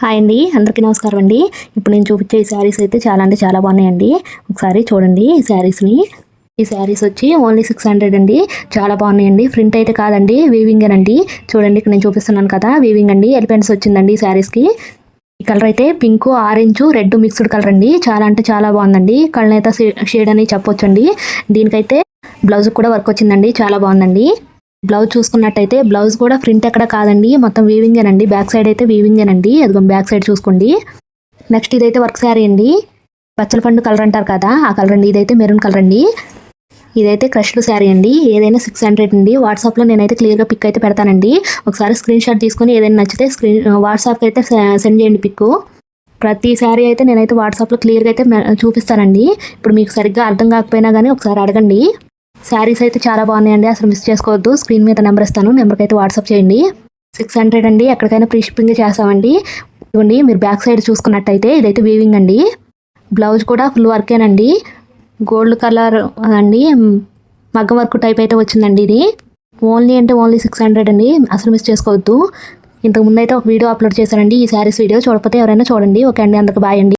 Hi అండి అందరికీ నమస్కారం అండి. ఇప్పుడు నేను చూపించే ఈ శారీస్ అయితే చాలా అంటే చాలా బాగున్నాయండి. ఒకసారి చూడండి ఈ శారీస్ని. ఈ శారీస్ వచ్చి ఓన్లీ సిక్స్ హండ్రెడ్ అండి. చాలా బాగున్నాయండి. ప్రింట్ అయితే కాదండి వీవింగ్ అండి చూడండి ఇక్కడ నేను చూపిస్తున్నాను కదా వీవింగ్ అండి. ఎలిఫెంట్స్ వచ్చిందండి ఈ శారీస్కి. ఈ కలర్ అయితే pink orange red mixed colour అండి. చాలా అంటే చాలా బాగుందండి. కళ్ళనైత షేడ్ అని చెప్పొచ్చండి. దీనికైతే బ్లౌజ్ కూడా వర్క్ వచ్చిందండి. చాలా బాగుందండి. బ్లౌజ్ చూసుకున్నట్టయితే బ్లౌజ్ కూడా ప్రింట్ ఎక్కడ కాదండి. మొత్తం వీవింగేనండి బ్యాక్ సైడ్ అయితే వీవింగేనండి అదిగో బ్యాక్ సైడ్ చూసుకోండి. నెక్స్ట్ ఇదైతే వర్క్ శారీ అండి. పచ్చల పండు కలర్ అంటారు కదా ఆ కలర్ అండి. ఇదైతే మెరూన్ కలర్ అండి. ఇదైతే క్రష్డ్ శారీ అండి. ఏదైనా సిక్స్ హండ్రెడ్ అండి. వాట్సాప్లో నేనైతే క్లియర్గా పిక్ అయితే పెడతానండి. ఒకసారి స్క్రీన్ షాట్ తీసుకొని ఏదైనా నచ్చితే స్క్రీన్ వాట్సాప్కి అయితే సెండ్ చేయండి పిక్ ప్రతి శారీ అయితే నేనైతే వాట్సాప్లో క్లియర్గా అయితే చూపిస్తానండి. ఇప్పుడు మీకు సరిగ్గా అర్థం కాకపోయినా కానీ ఒకసారి అడగండి. శారీస్ అయితే చాలా బాగున్నాయండి. అసలు మిస్ చేసుకోవద్దు. స్క్రీన్ మీద నెంబర్ ఇస్తాను. నెంబర్కి అయితే వాట్సాప్ చేయండి. సిక్స్ హండ్రెడ్ అండి. ఎక్కడికైనా ప్రీ షిప్పింగ్ చేస్తామండి. ఇదిగోండి మీరు బ్యాక్ సైడ్ చూసుకున్నట్టయితే ఇదైతే వీవింగ్ అండి. బ్లౌజ్ కూడా ఫుల్ వర్కేనండి గోల్డ్ కలర్ అండి. మగ్గం వర్క్ టైప్ అయితే వచ్చిందండి ఇది. ఓన్లీ అంటే ఓన్లీ సిక్స్ హండ్రెడ్ అండి. అసలు మిస్ చేసుకోవద్దు. ఇంతకు ముందు అయితే ఒక వీడియో అప్లోడ్ చేశానండి. ఈ శారీస్ వీడియో చూడకపోతే ఎవరైనా చూడండి. ఓకే అండి. అందరికి బాయ్ అండి.